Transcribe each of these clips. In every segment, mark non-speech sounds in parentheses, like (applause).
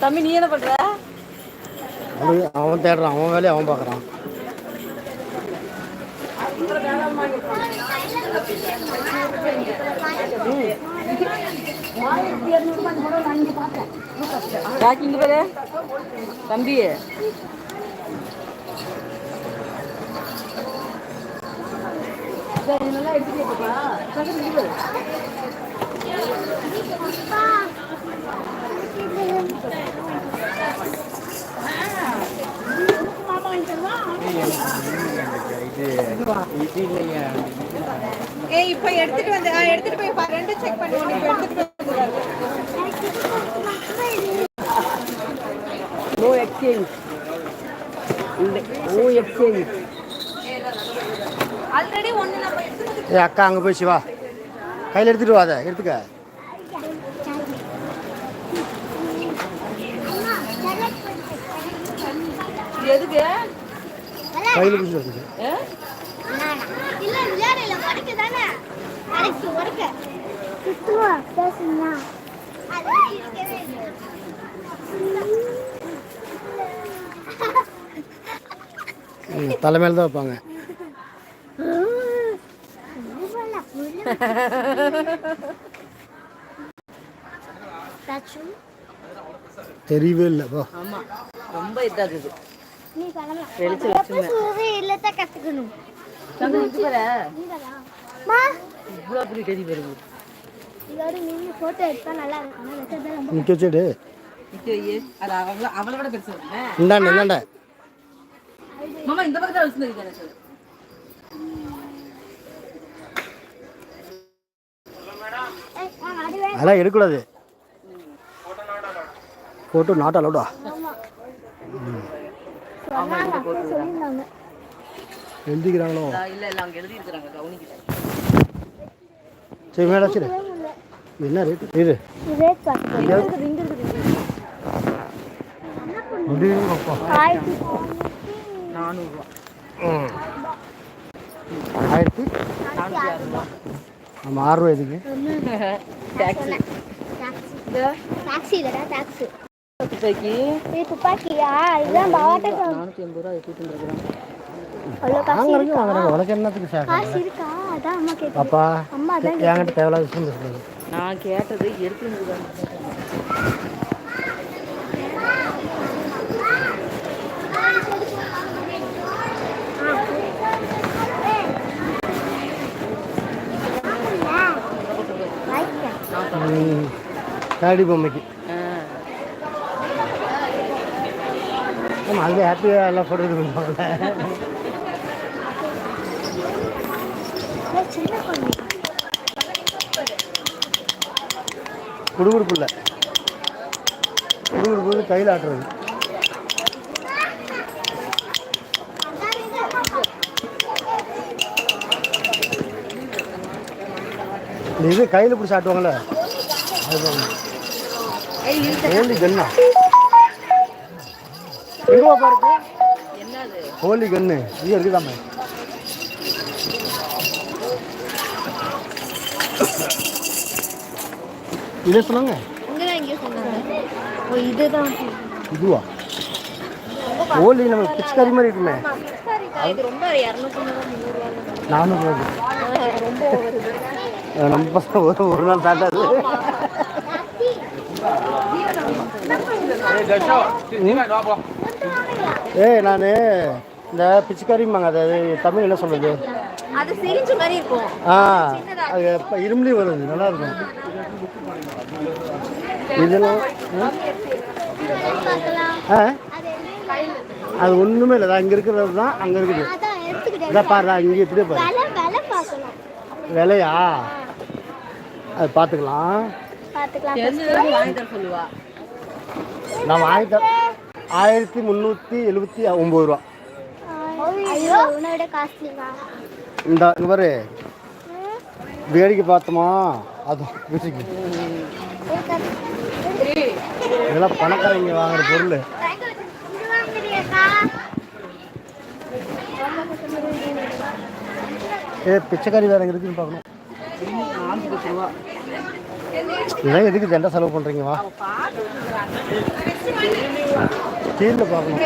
தம்பி நீ என்ன பண்ற? அவன் தேடுறான் அவன் வேலையை அவன் பார்க்குறான். தம்பி. ஏய் இப்போ எடுத்துட்டு வந்து எடுத்துட்டு போய் பா- ரெண்டும் செக் பண்ணுவோம் இப்போ எடுத்துட்டு போய் no exchange no exchange already ஒன்று நம்ம எடுத்துட்டு ஏ அக்கா அங்கே போய் சிவா. கையில் எடுத்துகிட்டு வா அதை எடுத்துக்க. எதுக்கு? கையில்? இல்ல விளையாடல உடைக்க தானே? உடைக்க உடைக்க. சுத்துவா பேசுனா அது இருக்கவே இல்லை ம், தலைமையில் தான் வைப்பாங்க. தெரியவே இல்லை போ. ஆமா ரொம்ப இதாகுது. நீ பண்ணலாம் வெளிச்சு எப்ப சூரிய இல்லத்த கத்துக்கணும். தம்பி இது பாரு. மா. இவ்வளோ பெரிய வச்சுடு. இந்தாண்ட இந்தாண்ட. மாமா இந்த பக்கத்துல. அதெல்லாம் ஃபோட்டோ நாட் அலௌடா அப்பயே சொல்லியிருந்தாங்க எழுதிக்கிறாங்களோ? இல்ல இல்ல கவனிக்கல சரி மேடம் சரி என்ன ரேட் அப்படியேப்பா. ஆயிரத்தி நானூறுரூவா ம். ஆயிரத்தி? நம்ம ஆறு ரூபா. எதுக்கு? (laughs) டாக்ஸி டாக்ஸி துப்பாக்கி இது துப்பாக்கியா இதுதான் பாவாட்டை நானூற்றி எண்பது ரூபா தூக்கிட்டு இருக்கிறாங்க அவ்வளோ காசு வாங்குறதுக்கு வாங்குறாங்க உனக்கு என்னத்துக்கு காசு சேர்க்க இருக்கா அதான் அம்மா கேட்குது அப்பா அம்மா அதான் என்கிட்ட தேவையில்லாத விஷயம் நான் கேட்டது. காடி பொம்மைக்கு ஆமாம் அதுவே ஹாப்பியாக எல்லாம் ஃபோட்டோ சின்ன பொண்ணு. குடுகுடுப்பு கையில் ஆட்டுறது. இது கையில் பிடிச்சி ஆட்டுவாங்கல்ல? அது ஹோலி கன்னா எங்கே பாருக்கு என்னது? ஹோலி கன்னு இது இருக்குதாமே இதே சொன்னாங்க இதுவா? ஹோலி நம்ம பிச்சைக்காரி மாதிரி இருக்குமே. இது ரொம்ப இரநூத்தி முந்நூறுவா நானூறு ரொம்ப வருது நம்ம பசங்க ஒரு ஒரு நாள் தாண்டாது ஏய் நான் இந்த பிச்சைக்காரிம்பாங்க அது தமிழ் என்ன சொல்றது? அது சிரிஞ்ச மாதிரி இருக்கும். ஆ அது இப்போ இரும்புலேயும் வருது நல்லா இருக்கும். இதெல்லாம் ஆ? ஆ? அது ஒன்றுமே இல்லை அங்கே இருக்கிறது தான் அங்கே இருக்குது. இதை பாரு இங்கே இப்படியே பாரு. விலையா? அது பார்த்துக்கலாம். பார்த்துக்கலாம். தெரிஞ்சதும் ஆயிரத்தி முந்நூற்றி எழுபத்தி ஒம்பது ரூபா. இந்த பாரு. வேடிக்கை பார்த்தோமா? அது வீட்டுக்கு இதெல்லாம் பணக்காரங்க வாங்குற பொருள். ஏ பிச்சைக்காரி வேற எங்க இருக்குன்னு பார்க்கணும். இதெல்லாம் எதுக்கு தண்டை செலவு பண்ணுறீங்க வா. ஸ்டீலில் பார்க்கணும்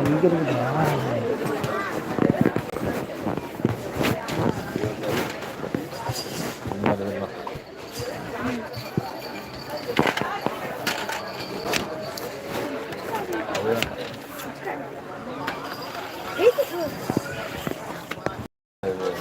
எங்கே இருக்குதா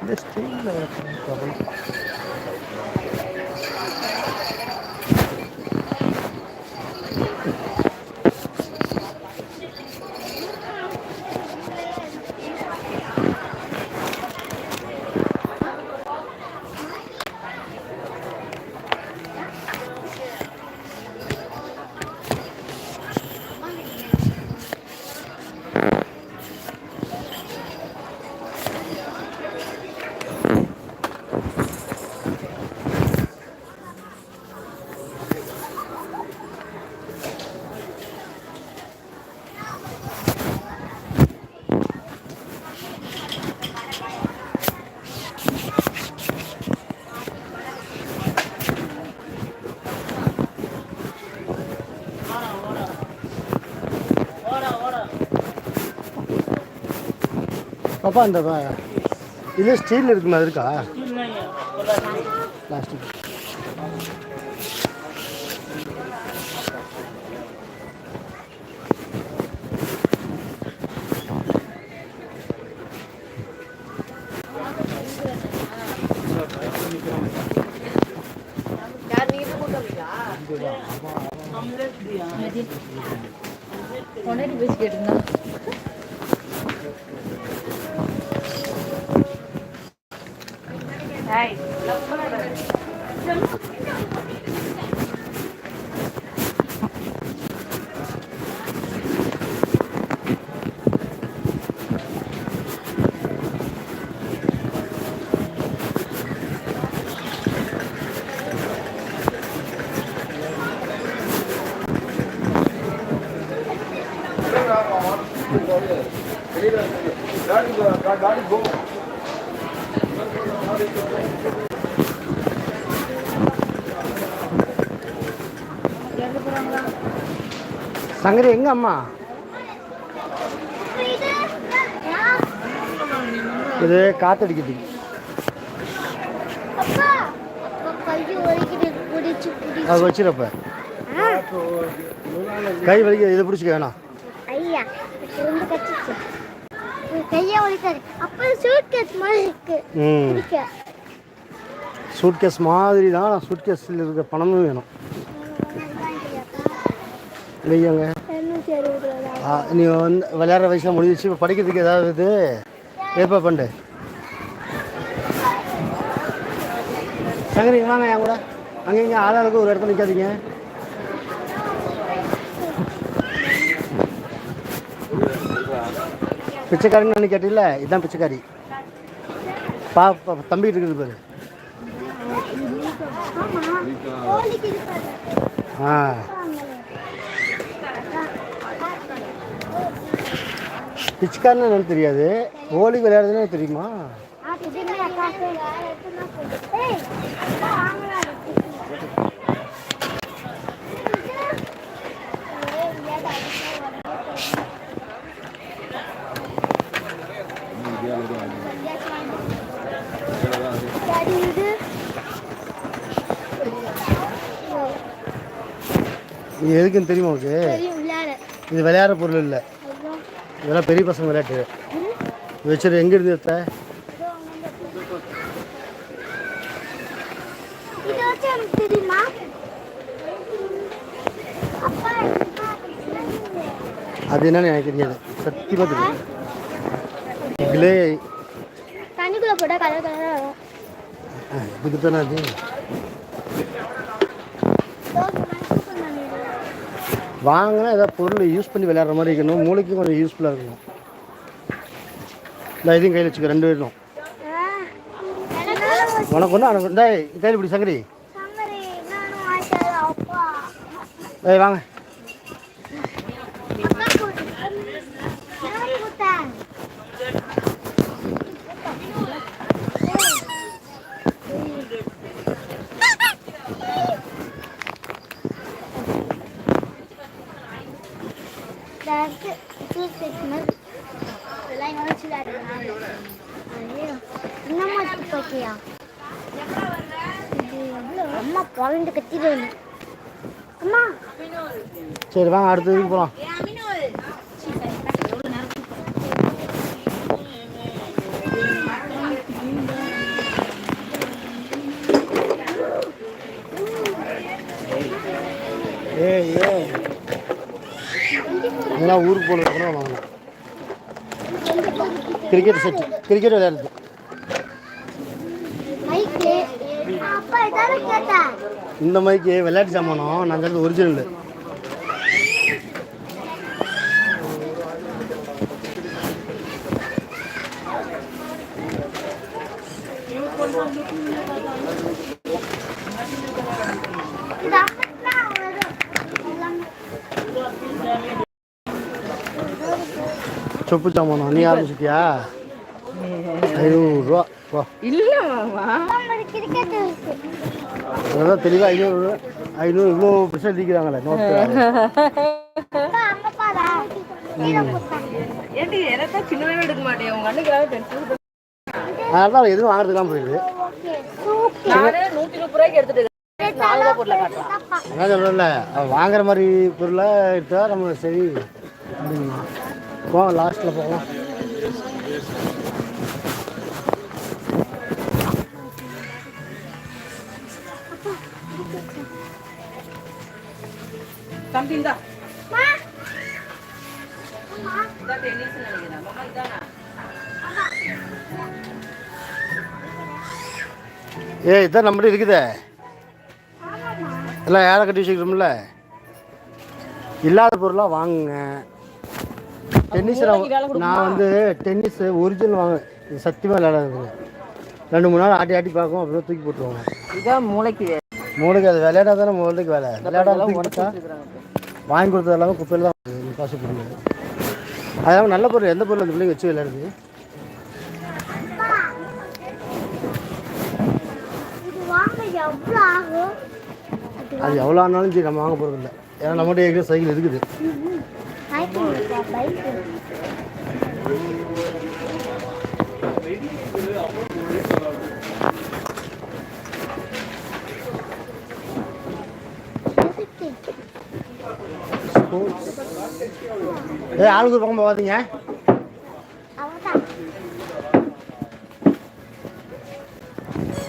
இந்த ஸ்டீலில் பார்க்கணும் பாப்பா அந்த இது ஸ்டீல் இருக்குமா அது இருக்கா? பிளாஸ்டிக் சங்கரி எங்க அம்மா? இது காத்தடிக்குது. அது வச்சிருப்ப. கை வலிக்க இதை பிடிச்சிக்க வேணாம். ஐயா இருந்து கச்சிச்சு கையை ஒலிக்காது அப்பா சூட் கேஸ் மாதிரி இருக்கு. ம். பிடிக்க. சூட்கேஸ் மாதிரி தான் சூட்கேஸில் இருக்க பணமும் வேணும். இல்லையாங்க நீ வந்து விளையாடுற வயசில் முடிஞ்சிச்சு இப்போ படிக்கிறதுக்கு ஏதாவது இது? ஏற்பாடு பண்ணு. சங்கரி வாங்க என் கூட. அங்கே இங்கே ஆளாளுக்கு ஒரு இடத்துல நிற்காதீங்க பிச்சைக்காரன்னு கேட்டில்ல? இதுதான் பிச்சைக்காரி. பா பா- தம்பிக்கிட்டு இருக்குது பாரு. ஆ. பிச்சைக்காரன்னு என்னன்னு தெரியாது. ஹோலி விளையாடுறதுன்னு தெரியுமா? இது. எதுக்குன்னு தெரியுமா உனக்கு? இது விளையாடுற பொருள் இல்லை. இதெல்லாம் பெரிய பசங்க விளையாட்டு. வச்சுரு எங்கே இருந்து எடுத்த? அது என்னன்னு எனக்கு தெரியாது. சத்தியமாக தெரியும் கிளே தண்ணிக்குள்ள போட்டா கலர் கலரா வரும். இதுக்கு தானே அது தோசை மாதிரி சூப்பர் பண்ணி வாங்கினா ஏதாவது பொருள் யூஸ் பண்ணி விளையாடுற மாதிரி இருக்கணும். மூளைக்கும் கொஞ்சம் யூஸ்ஃபுல்லாக இருக்கணும். இந்த இதையும் கையில் வச்சுக்க ரெண்டு பேரும். உனக்கு ஒன்று உனக்கு இந்த கையில் இப்படி சங்கரி. ஏய் வாங்க அப்பா போட்டு நான் போட்டேன் That's Christmas. இதெல்லாம் யோசிச்சு ஐயோ என்னம்மா துப்பாக்கியா அம்மா பழண்டு கத்திடுவேன் அம்மா சரி வாங்க அடுத்த இதுக்கு போகலாம் ஏய் ஏய். இதெல்லாம் ஊருக்கு கூட வாங்கலாம் கிரிக்கெட் செட்டு கிரிக்கெட் மைக்கு கேட்டேன் இந்த மாதிரிக்கு விளையாட்டு சாமானம் நாங்கள் சொல்றது ஒரிஜினல் இது அப்பா வரும் எல்லாமே சொப்பு சாமானம் நீ ஆரம்பிச்சிட்டியா ஐநூறுரூவா வா அதெல்லாம் தெளிவாக ஐநூறு ஐநூறு இவ்வளோ பெருசாக இருக்கிறாங்களே நோட்டு அதனால எதுவும் வாங்குறதுலாம் போயிடுது பொருளை அதான் சொல்கிறேன்ல வாங்குற மாதிரி பொருளாக இருக்கா நம்ம சரி அப்படிங்களா போங்க லாஸ்ட்டில் போகலாம் தம்பி இந்தா. ஏய் இதான் நம்மகிட்ட இருக்குதே. எல்லாம் ஏழை கட்டி வச்சுக்கிறோம்ல இல்லாத பொருளாக வாங்குங்க. டென்னிஸ் நான் வந்து டென்னிஸ் ஒரிஜினல் வாங்க இது சத்தியமாக விளையாடாதுங்க ரெண்டு மூணு நாள் ஆட்டி ஆட்டி பார்க்கும் அப்புறம் தூக்கி போட்டுருவாங்க. இதான் மூளைக்கு மூளைக்கு அது விளையாடா தானே மூளைக்கு வேலை. விளையாடாத தூக்கி போட்டா வாங்கி கொடுத்தது எல்லாமே குப்பையில் தான் காசு பொருள் அதெல்லாம் நல்ல பொருள் எந்த பொருள் அந்த பிள்ளைங்க வச்சு விளையாடுது? இது வாங்க எவ்வளோ ஆகும்? அது எவ்வளோ ஆனாலும் சரி நம்ம வாங்க போகிறது இல்லை ஏன்னா நம்மகிட்ட ஏற்கனவே சைக்கிள் இருக்குது. ஏ ஆளுக்கு பக்கம்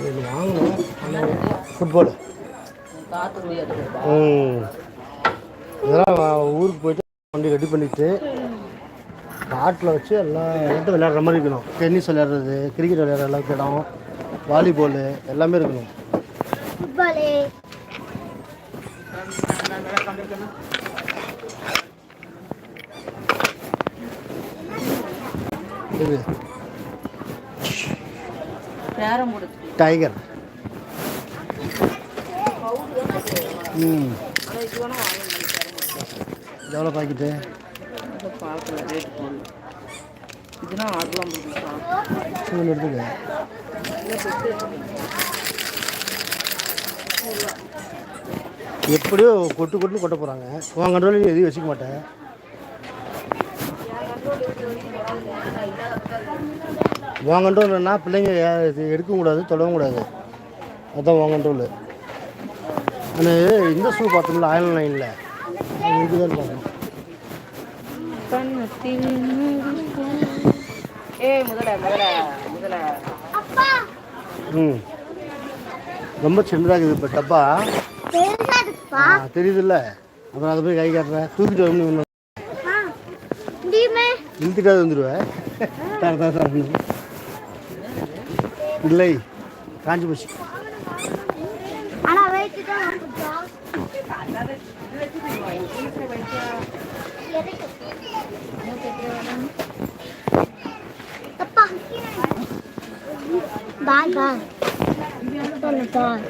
இது வாங்கணும் ஃபுட்பால் ம் இதெல்லாம் வா- ஊருக்கு போயிட்டு வண்டி ரெடி பண்ணிட்டு காட்டில் வச்சு எல்லாம் எல்லாத்தையும் விளையாடுற மாதிரி இருக்கணும். டென்னிஸ் விளையாடுறது கிரிக்கெட் விளையாடுற அளவுக்கு இடம் வாலிபால் எல்லாமே இருக்கணும். டைகர் ம் இது எவ்வளோ பாக்கெட்டு பார்க்கல ரேட் இதுனா எடுத்துக்க. எப்படியோ கொட்டு கொட்டுன்னு கொட்ட போகிறாங்க உன் கண்ட்ரோல் எதையும் வச்சுக்க மாட்டேன் உன் கண்ட்ரோல்னா பிள்ளைங்க யா- இது எடுக்கவும் கூடாது தொடவும் கூடாது. அதான் உன் கண்ட்ரோல். ஆனால் இந்த ஷூ பார்த்தோம்ல ஆயில் லைனில் ம் ரொம்ப சின்னதாக இருக்குது இப்போ டப்பா. தெரியுதுல்ல. அப்புறம் அதை போய் கை காட்டுறேன் தூக்கிட்டு வரணும் இழுத்துக்காது வந்துடுவேன் தர தர. இல்லை. காஞ்சி போச்சு ஆனா வெயிட் தான் எதுக்கு அப்பா ball. Ball ball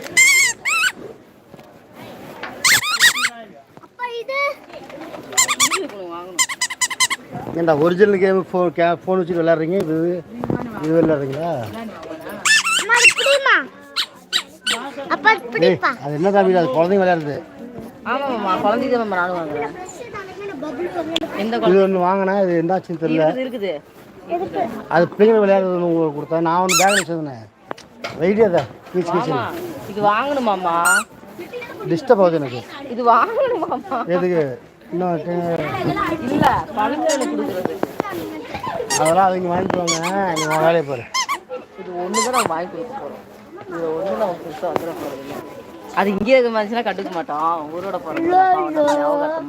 original game phone K phone வச்சுட்டு விளையாடுறீங்க? இது இது விளையாடுறீங்களா? அம்மா அது என்ன தம்பி அது குழந்தைங்க விளையாடுறது? இது ஒன்று வாங்கினேன் இது என்னாச்சுன்னு தெரியல. அது பிள்ளைங்க விளையாடுறது உங்களுக்கு கொடுத்தேன் நான் ஒன்று பேக்கில் வச்சுருந்தேன். வெயிட்டே தான். ஆமா இது வாங்கணுமாம்மா? டிஸ்டர்ப் ஆகுது எனக்கு. இது வாங்கணுமாம்மா? எதுக்கு? இன்னும் இல்ல பழங்களுக்கு கொடுக்குறது. அதெல்லாம் அவங்க வாங்கிட்டு வாங்க. நீங்கள் வேலையை பாரு இது ஒன்று தான் நம்ம வாங்கி கொடுக்க போகிறோம் இது ஒன்று நம்ம புதுசாக வந்துட போகிறது அது இங்கே இருக்க மாதிரிச்சுன்னா கண்டுக்க மாட்டோம். ஊரோட போகிறோம்